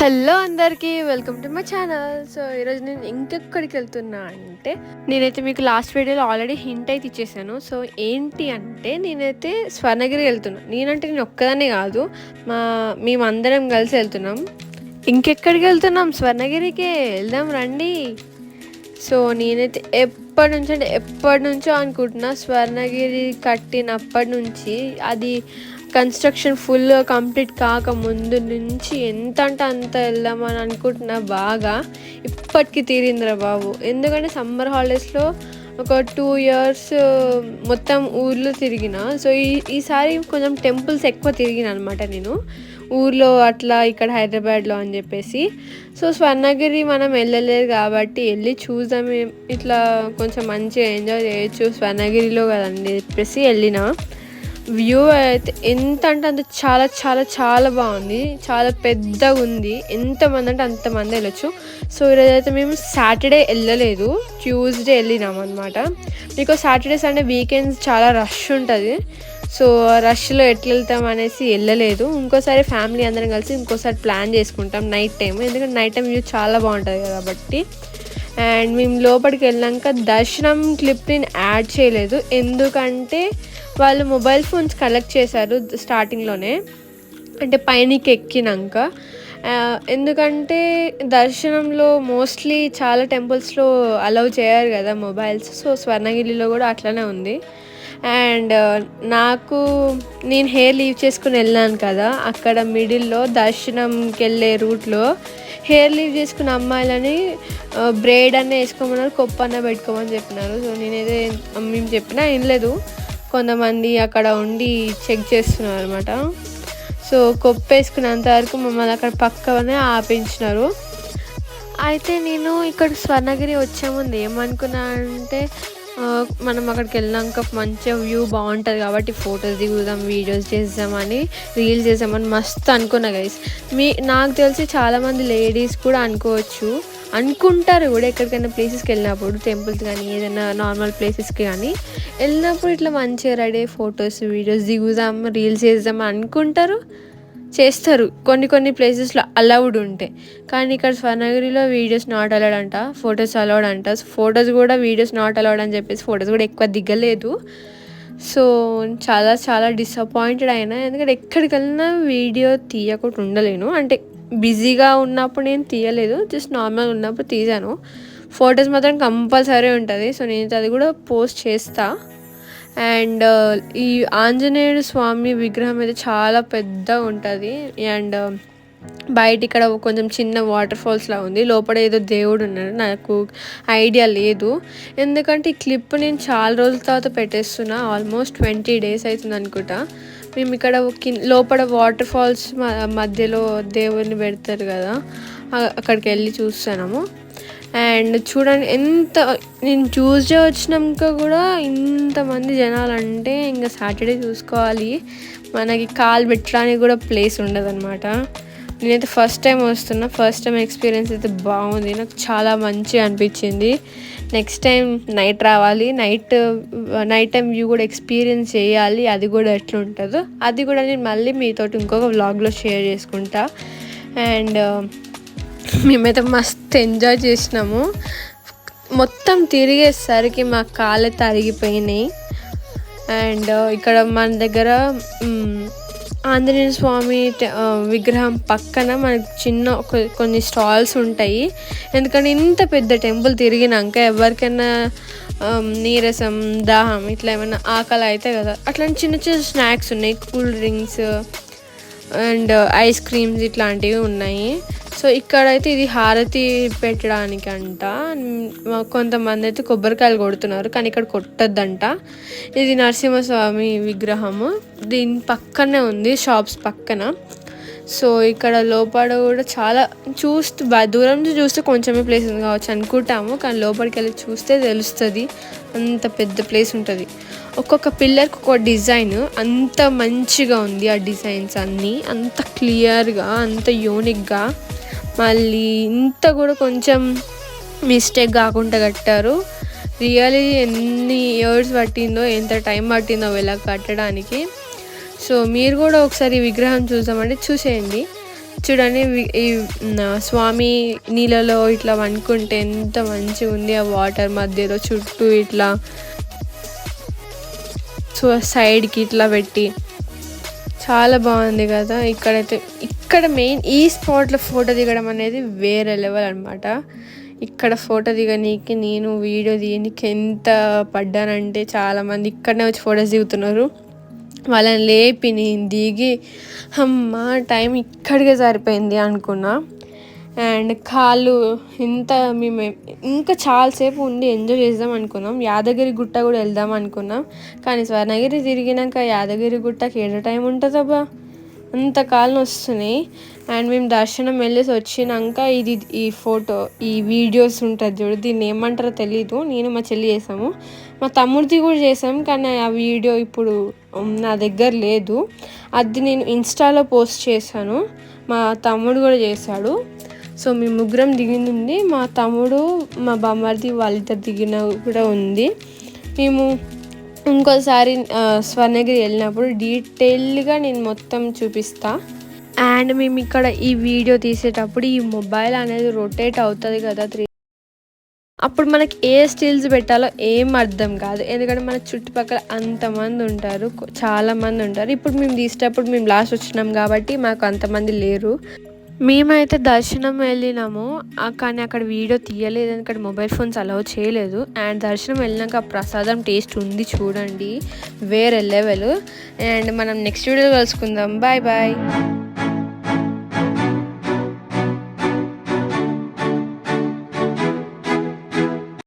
Hello అందరికీ welcome to my channel. So ఈరోజు నేను ఇంకెక్కడికి వెళ్తున్నా అంటే నేనైతే మీకు లాస్ట్ వీడియోలో ఆల్రెడీ హింట్ అయితే ఇచ్చేసాను. సో ఏంటి అంటే నేనైతే స్వర్ణగిరి వెళ్తున్నా. నేనంటే నేను ఒక్కదాన్నే కాదు మా మేమందరం కలిసి వెళ్తున్నాం. ఇంకెక్కడికి వెళ్తున్నాం? స్వర్ణగిరికే వెళ్దాం రండి. సో నేనైతే ఎప్పటి నుంచి అంటే ఎప్పటి నుంచో అనుకుంటున్నా స్వర్ణగిరి కట్టినప్పటి నుంచి. అది కన్స్ట్రక్షన్ ఫుల్ కంప్లీట్ కాక ముందు నుంచి ఎంత అంటే అంత వెళ్దామని అనుకుంటున్నా బాగా. ఇప్పటికి తీరిందిరా బాబు. ఎందుకంటే సమ్మర్ హాలిడేస్లో ఒక టూ ఇయర్స్ మొత్తం ఊర్లో తిరిగిన. సో ఈ ఈసారి కొంచెం టెంపుల్స్ ఎక్కువ తిరిగిన అనమాట నేను. ఊర్లో అట్లా ఇక్కడ హైదరాబాద్లో అని చెప్పేసి. సో స్వర్ణగిరి మనం వెళ్ళలేదు కాబట్టి వెళ్ళి చూద్దాం. ఇట్లా కొంచెం మంచిగా ఎంజాయ్ చేయొచ్చు స్వర్ణగిరిలో కదండి చెప్పేసి వెళ్ళిన. వ్యూ అయితే ఎంత అంటే అంత చాలా చాలా చాలా బాగుంది. చాలా పెద్దగా ఉంది. ఎంతమంది అంటే అంతమంది వెళ్ళొచ్చు. సో ఈరోజు అయితే మేము సాటర్డే వెళ్ళలేదు. ట్యూస్డే వెళ్ళినాం అనమాట మీకు సాటర్డే సండే వీకెండ్స్ చాలా రష్ ఉంటుంది. సో రష్లో ఎట్లా వెళ్తాం అనేసి వెళ్ళలేదు. ఇంకోసారి ఫ్యామిలీ అందరం కలిసి ఇంకోసారి ప్లాన్ చేసుకుంటాం నైట్ టైం ఎందుకంటే నైట్ టైం వ్యూ చాలా బాగుంటుంది కాబట్టి. అండ్ మేము లోపలికి వెళ్ళాక దర్శనం క్లిప్ నేను యాడ్ చేయలేదు. ఎందుకంటే వాళ్ళు మొబైల్ ఫోన్స్ కలెక్ట్ చేశారు స్టార్టింగ్లోనే. అంటే పైనకి ఎక్కినాక. ఎందుకంటే దర్శనంలో మోస్ట్లీ చాలా టెంపుల్స్లో అలౌ చేయరు కదా మొబైల్స్. సో స్వర్ణగిరిలో కూడా అట్లనే ఉంది. అండ్ నాకు నేను హెయిర్ లీవ్ చేసుకుని వెళ్ళాను కదా అక్కడ మిడిల్లో దర్శనంకి వెళ్ళే రూట్లో హెయిర్ లీవ్ చేసుకున్న అమ్మాయిలని బ్రేడ్ అన్న వేసుకోమన్నారు కొప్పన్న పెట్టుకోమని చెప్పినారు. సో నేనైతే మేము చెప్పినా వినలేదు. కొంతమంది అక్కడ ఉండి చెక్ చేస్తున్నారు అనమాట సో కొప్పేసుకున్నంత వరకు మమ్మల్ని అక్కడ పక్కనే ఆపించినారు. అయితే నేను ఇక్కడ స్వర్ణగిరి వచ్చే ముందు ఏమనుకున్నా అంటే మనం అక్కడికి వెళ్ళాక మంచిగా వ్యూ బాగుంటుంది కాబట్టి ఫొటోస్ దిగుదాం వీడియోస్ చేద్దామని రీల్స్ చేద్దామని మస్తు అనుకున్నా గైస్ మీ నాకు తెలిసి చాలామంది లేడీస్ కూడా అనుకోవచ్చు. అనుకుంటారు కూడా ఎక్కడికైనా ప్లేసెస్కి వెళ్ళినప్పుడు టెంపుల్స్ కానీ ఏదైనా నార్మల్ ప్లేసెస్కి కానీ వెళ్ళినప్పుడు ఇట్లా మంచిగా రెడీ ఫొటోస్ వీడియోస్ దిగుదాం రీల్స్ చేద్దాం అనుకుంటారు. చేస్తారు. కొన్ని కొన్ని ప్లేసెస్లో అలౌడ్ ఉంటాయి కానీ ఇక్కడ స్వర్ణగిరిలో వీడియోస్ నాట్ అలౌడ్ అంట ఫొటోస్ అలౌడ్ అంట. ఫొటోస్ కూడా వీడియోస్ నాట్ అలౌడ్ అని చెప్పేసి ఫొటోస్ కూడా ఎక్కువ దిగలేదు సో చాలా చాలా డిసప్పాయింటెడ్ అయినా. ఎందుకంటే ఎక్కడికి వెళ్ళినా వీడియో తీయకుండా ఉండలేను. అంటే బిజీగా ఉన్నప్పుడు నేను తీయలేదు. జస్ట్ నార్మల్ ఉన్నప్పుడు తీసాను ఫొటోస్ మాత్రం కంపల్సరీ ఉంటుంది. సో నేను అది కూడా పోస్ట్ చేస్తాను అండ్ ఈ ఆంజనేయుడు స్వామి విగ్రహం అయితే చాలా పెద్దగా ఉంటుంది. అండ్ బయట ఇక్కడ కొంచెం చిన్న వాటర్ ఫాల్స్లా ఉంది. లోపల ఏదో దేవుడు ఉన్నాడు. నాకు ఐడియా లేదు. ఎందుకంటే ఈ క్లిప్ నేను చాలా రోజుల తర్వాత పెట్టేస్తున్నా. ఆల్మోస్ట్ ట్వంటీ డేస్ అవుతుంది అనుకుంటా. మేము ఇక్కడ లోపల వాటర్ ఫాల్స్ మధ్యలో దేవుడిని పెడతారు కదా. అక్కడికి వెళ్ళి చూస్తున్నాము. అండ్ చూడండి ఎంత నేను ట్యూస్డే వచ్చినాక కూడా ఇంతమంది జనాలు అంటే ఇంకా సాటర్డే చూసుకోవాలి. మనకి కాలు పెట్టడానికి కూడా ప్లేస్ ఉండదన్నమాట. నేనైతే ఫస్ట్ టైం వస్తున్నా ఫస్ట్ టైం ఎక్స్పీరియన్స్ అయితే బాగుంది. నాకు చాలా మంచిగా అనిపించింది. నెక్స్ట్ టైం నైట్ రావాలి. నైట్ నైట్ టైం వ్యూ కూడా ఎక్స్పీరియన్స్ చేయాలి. అది కూడా ఎట్లా ఉంటుందో అది కూడా నేను మళ్ళీ మీతో ఇంకొక వ్లాగ్లో షేర్ చేసుకుంటా. అండ్ మేమైతే మస్తు ఎంజాయ్ చేసినాము. మొత్తం తిరిగేసరికి మా కాళ్ళు తరిగిపోయినాయి. అండ్ uh, ఇక్కడ మన దగ్గర ఆంజనేయ స్వామి విగ్రహం పక్కన మనకు చిన్న కొన్ని స్టాల్స్ ఉంటాయి. ఎందుకంటే ఇంత పెద్ద టెంపుల్ తిరిగినాక ఎవరికైనా నీరసం దాహం ఇట్లా ఏమైనా ఆకలి అయితే కదా. అట్లాంటి చిన్న చిన్న స్నాక్స్ ఉన్నాయి. Cool drinks and ice creams ఇట్లాంటివి ఉన్నాయి. సో ఇక్కడైతే ఇది హారతి పెట్టడానికి అంట కొంతమంది అయితే కొబ్బరికాయలు కొడుతున్నారు కానీ ఇక్కడ కొట్టద్దంట. ఇది నరసింహస్వామి విగ్రహము. దీని పక్కనే ఉంది షాప్స్ పక్కన. సో ఇక్కడ లోపల కూడా చాలా చూస్తూ దూరం నుంచి చూస్తే కొంచెమే ప్లేస్ ఉంది కావచ్చు అనుకుంటాము కానీ లోపలికి వెళ్ళి చూస్తే తెలుస్తుంది. అంత పెద్ద ప్లేస్ ఉంటుంది. ఒక్కొక్క పిల్లర్కి ఒక్కొక్క డిజైన్. అంత మంచిగా ఉంది ఆ డిజైన్స్ అన్నీ. అంత క్లియర్గా అంత యూనిక్గా మళ్ళీ ఇంత కూడా కొంచెం మిస్టేక్ కాకుండా కట్టారు. రియలీ ఎన్ని ఇయర్స్ పట్టిందో ఎంత టైం పట్టిందో ఇలా కట్టడానికి. సో మీరు కూడా ఒకసారి విగ్రహం చూసామంటే చూసేయండి. చూడండి ఈ స్వామి నీళ్ళలో ఇట్లా వండుకుంటే ఎంత మంచిగా ఉంది ఆ వాటర్ మధ్యలో చుట్టూ ఇట్లా. సో సైడ్కి ఇట్లా పెట్టి. చాలా బాగుంది కదా ఇక్కడైతే ఇక్కడ మెయిన్ ఈ స్పాట్లో ఫోటో దిగడం అనేది వేరే లెవెల్ అనమాట ఇక్కడ ఫోటో దిగనీకి నేను వీడియో దిగనీకి ఎంత పడ్డానంటే చాలామంది ఇక్కడనే వచ్చి ఫొటోస్ దిగుతున్నారు. వాళ్ళని లేపి నేను దిగి అమ్మా టైం ఇక్కడికే సరిపోయింది అనుకున్నా. అండ్ కాళ్ళు ఇంత మేము ఇంకా చాలాసేపు ఉండి ఎంజాయ్ చేద్దాం అనుకున్నాం. యాదగిరి గుట్ట కూడా వెళ్దాం అనుకున్నాం. కానీ స్వర్ణగిరి తిరిగినాక యాదగిరి గుట్టకి ఏదో టైం ఉంటుందబ్బా. అంత కాలం వస్తున్నాయి. అండ్ మేము దర్శనం వెళ్ళేసి వచ్చినాక ఇది ఈ ఫోటో ఈ వీడియోస్ ఉంటుంది చూడు దీన్ని ఏమంటారో తెలీదు. నేను మా చెల్లి చేసాము. మా తమ్ముడిది కూడా చేసాం కానీ ఆ వీడియో ఇప్పుడు నా దగ్గర లేదు. అది నేను ఇన్స్టాలో పోస్ట్ చేశాను. మా తమ్ముడు కూడా చేశాడు. సో మేము ముగ్గురం దిగింది మా తమ్ముడు మా బామ్మర్ది వాళ్ళిద్దరు దిగిన కూడా ఉంది. మేము ఇంకోసారి స్వర్ణగిరి వెళ్ళినప్పుడు డీటెయిల్గా నేను మొత్తం చూపిస్తా. అండ్ మేము ఇక్కడ ఈ వీడియో తీసేటప్పుడు ఈ మొబైల్ అనేది రొటేట్ అవుతుంది కదా త్రీ అప్పుడు మనకి ఏ స్టిల్స్ పెట్టాలో ఏం అర్థం కాదు. ఎందుకంటే మన చుట్టుపక్కల అంతమంది ఉంటారు చాలామంది ఉంటారు. ఇప్పుడు మేము తీసేటప్పుడు మేము లాస్ట్ వచ్చినాం కాబట్టి మాకు అంతమంది లేరు. మేమైతే దర్శనం వెళ్ళినాము కానీ అక్కడ వీడియో తీయలేదు అక్కడ మొబైల్ ఫోన్స్ అలౌ చేయలేదు. అండ్ దర్శనం వెళ్ళినాక ప్రసాదం టేస్ట్ ఉంది చూడండి వేరే లెవెల్. అండ్ మనం నెక్స్ట్ వీడియో కలుసుకుందాం. Bye bye.